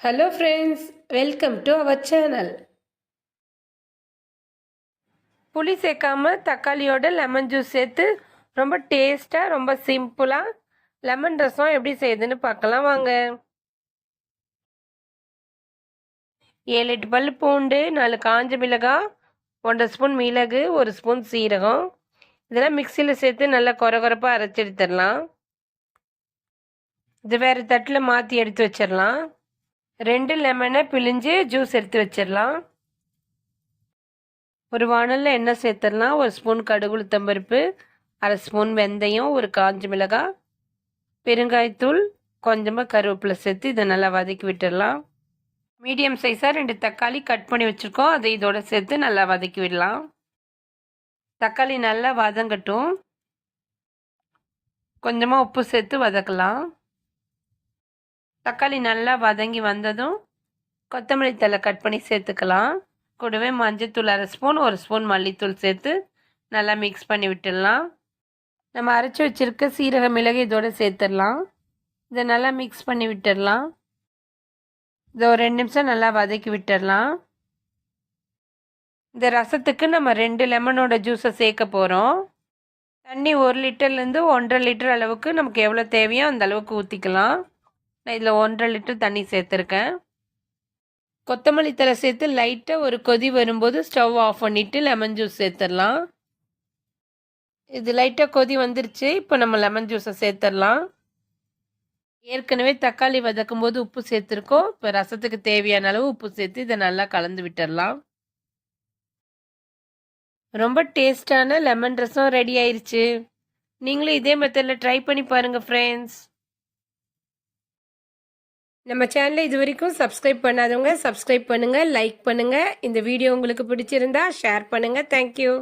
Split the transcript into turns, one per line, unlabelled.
Hello friends welcome to our channel புளி சேர்க்காம தக்காளியோட லெமன் ஜூஸ் சேர்த்து ரொம்ப டேஸ்ட்டாக ரொம்ப சிம்பிளாக லெமன் ரசம் எப்படி செய்யுதுன்னு பார்க்கலாம் வாங்க. ஏழு எட்டு பல் பூண்டு நாலு காஞ்ச மிளகாய் ஒன்றரை ஸ்பூன் மிளகு ஒரு ஸ்பூன் சீரகம். இதெல்லாம் மிக்சியில் சேர்த்து நல்லா குறை குறைப்பாக அரைச்சி எடுத்துடலாம். இது வேறு தட்டில் மாற்றி எடுத்து வச்சிடலாம். ரெண்டு லெமனை பிழிஞ்சு ஜூஸ் எடுத்து வச்சிடலாம். ஒரு வானலில் எண்ணெய் சேர்த்துடலாம். ஒரு ஸ்பூன் கடுகு உளுத்தம்பருப்பு அரை ஸ்பூன் வெந்தயம் ஒரு காஞ்ச மிளகாய் பெருங்காயத்தூள் கொஞ்சமாக கருவேப்பிலை சேர்த்து இதை நல்லா வதக்கி விட்டுடலாம். மீடியம் சைஸாக ரெண்டு தக்காளி கட் பண்ணி வச்சுருக்கோம். அதை இதோட சேர்த்து நல்லா வதக்கி விடலாம். தக்காளி நல்லா வதங்கட்டும். கொஞ்சமாக உப்பு சேர்த்து வதக்கலாம். தக்காளி நல்லா வதங்கி வந்ததும் கொத்தமல்லி தலை கட் பண்ணி சேர்த்துக்கலாம். கூடவே மஞ்சத்தூள் அரை ஸ்பூன் ஒரு ஸ்பூன் மல்லித்தூள் சேர்த்து நல்லா மிக்ஸ் பண்ணி விட்டுடலாம். நம்ம அரைச்சி வச்சுருக்க சீரக மிளகு இதோடு சேர்த்துடலாம். இதை நல்லா மிக்ஸ் பண்ணி விட்டுடலாம். இதை ஒரு ரெண்டு நிமிஷம் நல்லா வதக்கி விட்டுடலாம். இந்த ரசத்துக்கு நம்ம ரெண்டு லெமனோட ஜூஸை சேர்க்க போகிறோம் தண்ணி ஒரு லிட்டர்லேருந்து ஒன்றரை லிட்டர் அளவுக்கு நமக்கு எவ்வளோ தேவையோ அந்த அளவுக்கு ஊற்றிக்கலாம் நான் இதில் ஒன்றரை லிட்டர் தண்ணி சேர்த்துருக்கேன். கொத்தமல்லி தலை சேர்த்து லைட்டாக ஒரு கொதி வரும்போது ஸ்டவ் ஆஃப் பண்ணிவிட்டு லெமன் ஜூஸ் சேர்த்துடலாம். இது லைட்டாக கொதி வந்துருச்சு இப்போ நம்ம லெமன் ஜூஸை சேர்த்துடலாம். ஏற்கனவே தக்காளி வதக்கும் போது உப்பு சேர்த்துருக்கோம். இப்போ ரசத்துக்கு தேவையான அளவு உப்பு சேர்த்து இதை நல்லா கலந்து விட்டுடலாம். ரொம்ப டேஸ்டான லெமன் ரசம் ரெடி ஆயிருச்சு. நீங்களும் இதே மெத்தடில் ட்ரை பண்ணி பாருங்கள் ஃப்ரெண்ட்ஸ் நம்ம சேனலை இது வரைக்கும் சப்ஸ்கிரைப் பண்ணாதவங்க சப்ஸ்கிரைப் பண்ணுங்கள் லைக் பண்ணுங்கள் இந்த வீடியோ உங்களுக்கு பிடிச்சிருந்தா ஷேர் பண்ணுங்கள் தேங்க்யூ